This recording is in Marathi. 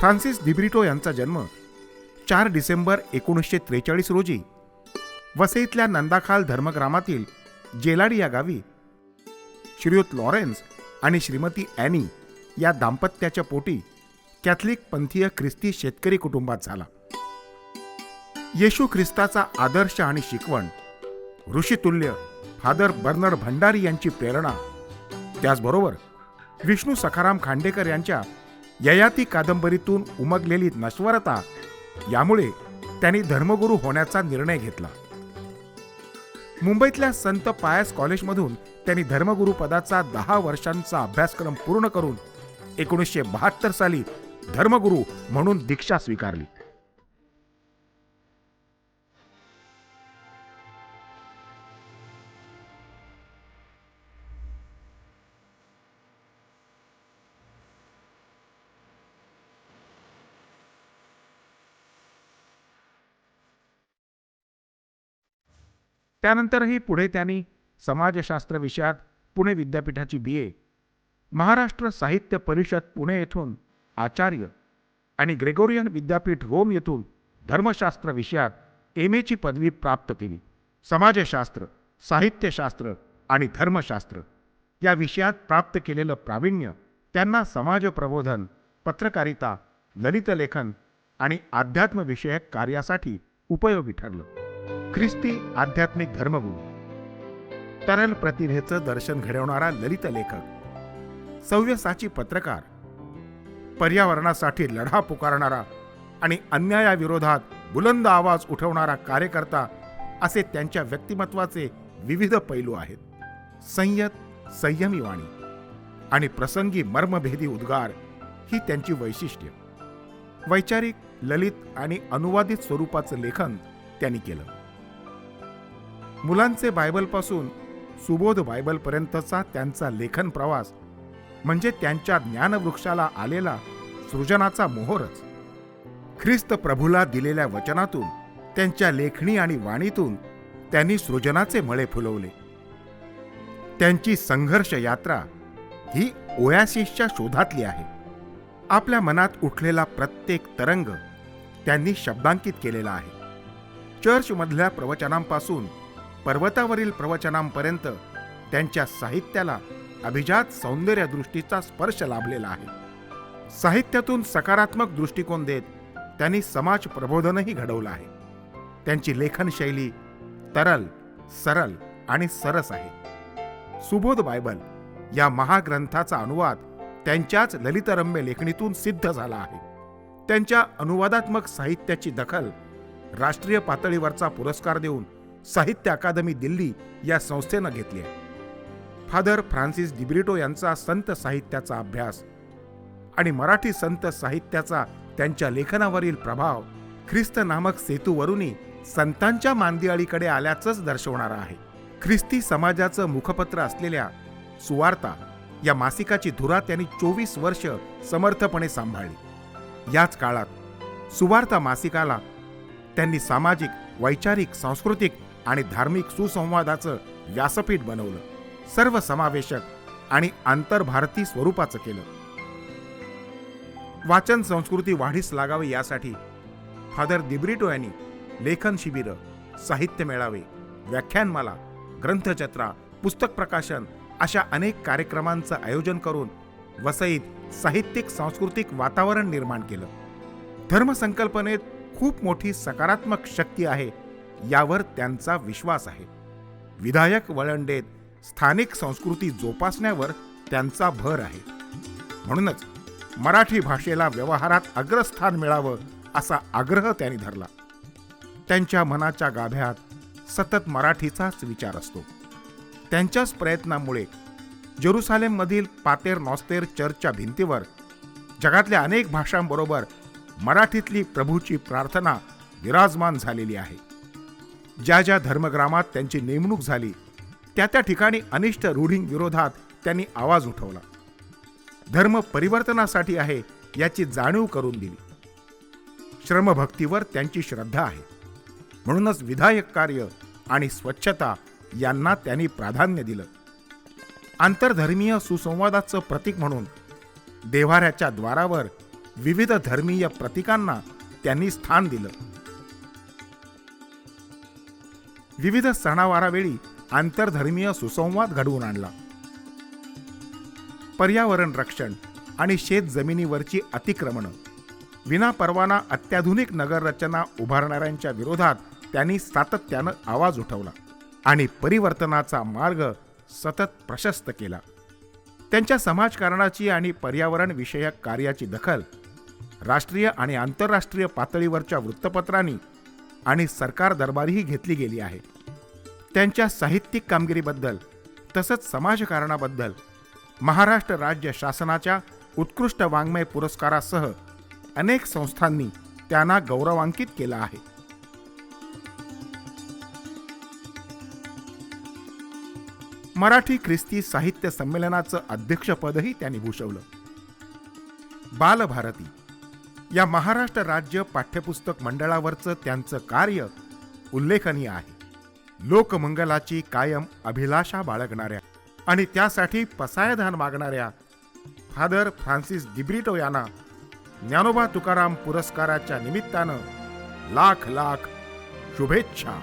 फ्रान्सिस दिब्रिटो यांचा जन्म चार डिसेंबर एकोणीसशे त्रेचाळीस रोजी वसईतल्या नंदाखाल धर्मग्रामातील जेलाडी या गावी श्रीयुत लॉरेन्स आणि श्रीमती ॲनी या दाम्पत्याच्या पोटी कॅथलिक पंथीय ख्रिस्ती शेतकरी कुटुंबात झाला. येशू ख्रिस्ताचा आदर्श आणि शिकवण ऋषितुल्य फादर बर्नर्ड भंडारी यांची प्रेरणा त्याचबरोबर विष्णू सखाराम खांडेकर यांच्या ययाती कादंबरीतून उमगलेली नश्वरता यामुळे त्यांनी धर्मगुरू होण्याचा निर्णय घेतला. मुंबईतल्या संत पायस कॉलेजमधून त्यांनी धर्मगुरू पदाचा दहा वर्षांचा अभ्यासक्रम पूर्ण करून एकोणीसशे बहात्तर साली धर्मगुरू म्हणून दीक्षा स्वीकारली. त्यानंतरही पुढे त्यांनी समाजशास्त्र विषयात पुणे विद्यापीठाची बी ए महाराष्ट्र साहित्य परिषद पुणे येथून आचार्य आणि ग्रेगोरियन विद्यापीठ रोम येथून धर्मशास्त्र विषयात एम एची पदवी प्राप्त केली. समाजशास्त्र साहित्यशास्त्र आणि धर्मशास्त्र या विषयात प्राप्त केलेलं प्रावीण्य त्यांना समाजप्रबोधन पत्रकारिता ललित लेखन आणि अध्यात्मविषयक कार्यासाठी उपयोगी ठरलं. ख्रिस्ती आध्यात्मिक धर्मगुरू. तरल प्रतिभेचं दर्शन घडवणारा ललित लेखक. सव्यसाची पत्रकार. पर्यावरणासाठी लढा पुकारणारा आणि अन्यायाविरोधात बुलंद आवाज उठवणारा कार्यकर्ता असे त्यांच्या व्यक्तिमत्वाचे विविध पैलू आहेत. संयत संयमी वाणी आणि प्रसंगी मर्मभेदी उद्गार ही त्यांची वैशिष्ट्य. वैचारिक ललित आणि अनुवादित स्वरूपाचं लेखन त्यांनी केलं. मुलांचे बायबलपासून सुबोध बायबलपर्यंतचा त्यांचा लेखन प्रवास म्हणजे त्यांच्या ज्ञानवृक्षाला आलेला सृजनाचा मोहरच. ख्रिस्त प्रभूला दिलेल्या वचनातून त्यांच्या लेखणी आणि वाणीतून त्यांनी सृजनाचे मळे फुलवले. त्यांची संघर्ष यात्रा ही ओयासिसच्या शोधातली आहे. आपल्या मनात उठलेला प्रत्येक तरंग त्यांनी शब्दांकित केलेला आहे. चर्चमधल्या प्रवचनांपासून पर्वतावरील प्रवचनांपर्यंत त्यांच्या साहित्याला अभिजात सौंदर्य दृष्टीचा स्पर्श लाभलेला आहे. साहित्यातून सकारात्मक दृष्टिकोन देत त्यांनी समाज प्रबोधनही घडवलं आहे. त्यांची लेखनशैली तरल सरल आणि सरस आहे. सुबोध बायबल या महाग्रंथाचा अनुवाद त्यांच्याच ललितरम्य लेखणीतून सिद्ध झाला आहे. त्यांच्या अनुवादात्मक साहित्याची दखल राष्ट्रीय पातळीवरचा पुरस्कार देऊन साहित्य अकादमी दिल्ली या संस्थेनं घेतली आहे. फादर फ्रान्सिस डिब्रिटो यांचा संत साहित्याचा अभ्यास आणि मराठी संत साहित्याचा त्यांच्या लेखनावरील प्रभाव ख्रिस्त नामक सेतूवरूनही संतांच्या मांदियाळीकडे आल्याचंच दर्शवणारा आहे. ख्रिस्ती समाजाचं मुखपत्र असलेल्या सुवार्ता या मासिकाची धुरा त्यांनी चोवीस वर्ष समर्थपणे सांभाळली. याच काळात सुवार्ता मासिकाला त्यांनी सामाजिक वैचारिक सांस्कृतिक आणि धार्मिक सुसंवादाचं व्यासपीठ बनवलं. सर्व समावेशक आणि आंतरभारती स्वरूपाचं केलं. वाचन संस्कृती वाढीस लागावी यासाठी फादर दिब्रिटो यांनी लेखन शिबिरं साहित्य मेळावे व्याख्यानमाला ग्रंथजत्रा पुस्तक प्रकाशन अशा अनेक कार्यक्रमांचं आयोजन करून वसईत साहित्यिक सांस्कृतिक वातावरण निर्माण केलं. धर्मसंकल्पनेत खूप मोठी सकारात्मक शक्ती आहे यावर त्यांचा विश्वास आहे. विधायक वळंडेत स्थानिक संस्कृती जोपासण्यावर त्यांचा भर आहे. म्हणूनच मराठी भाषेला व्यवहारात अग्रस्थान मिळावं असा आग्रह त्यांनी धरला. त्यांच्या मनाच्या गाभ्यात सतत मराठीचाच विचार असतो. त्यांच्याच प्रयत्नामुळे जेरुसालेममधील पातेर नॉस्तेर चर्चच्या भिंतीवर जगातल्या अनेक भाषांबरोबर मराठीतली प्रभूची प्रार्थना विराजमान झालेली आहे. ज्या ज्या धर्मग्रामात त्यांची नेमणूक झाली त्या त्या ठिकाणी अनिष्ट रूढींविरोधात त्यांनी आवाज उठवला. धर्म परिवर्तनासाठी आहे याची जाणीव करून दिली. श्रमभक्तीवर त्यांची श्रद्धा आहे. म्हणूनच विधायक कार्य आणि स्वच्छता यांना त्यांनी प्राधान्य दिलं. आंतरधर्मीय सुसंवादाचं प्रतीक म्हणून देव्हाऱ्याच्या द्वारावर विविध धर्मीय प्रतीकांना त्यांनी स्थान दिलं. विविध सणावारावेळी आंतरधर्मीय सुसंवाद घडवून आणला. पर्यावरण रक्षण आणि शेत जमिनीवरची अतिक्रमणं. विनापरवाना अत्याधुनिक नगररचना उभारणाऱ्यांच्या विरोधात त्यांनी सातत्यानं आवाज उठवला आणि परिवर्तनाचा मार्ग सतत प्रशस्त केला. त्यांच्या समाजकारणाची आणि पर्यावरण विषयक कार्याची दखल राष्ट्रीय आणि आंतरराष्ट्रीय पातळीवरच्या वृत्तपत्रांनी आणि सरकार दरबारीही घेतली गेली आहे. त्यांच्या साहित्यिक कामगिरीबद्दल तसंच समाजकारणाबद्दल महाराष्ट्र राज्य शासनाच्या उत्कृष्ट वाङ्मय पुरस्कारासह अनेक संस्थांनी त्यांना गौरवांकित केलं आहे. मराठी ख्रिस्ती साहित्य संमेलनाचं अध्यक्षपदही त्यांनी भूषवलं. बालभारती या महाराष्ट्र राज्य पाठ्यपुस्तक मंडळावरचं त्यांचं कार्य उल्लेखनीय आहे. लोकमंगलाची कायम अभिलाषा बाळगणाऱ्या आणि त्यासाठी पसायदान मागणाऱ्या फादर फ्रान्सिस डिब्रिटो यांना ज्ञानोबा तुकाराम पुरस्काराच्या निमित्तानं लाख लाख शुभेच्छा.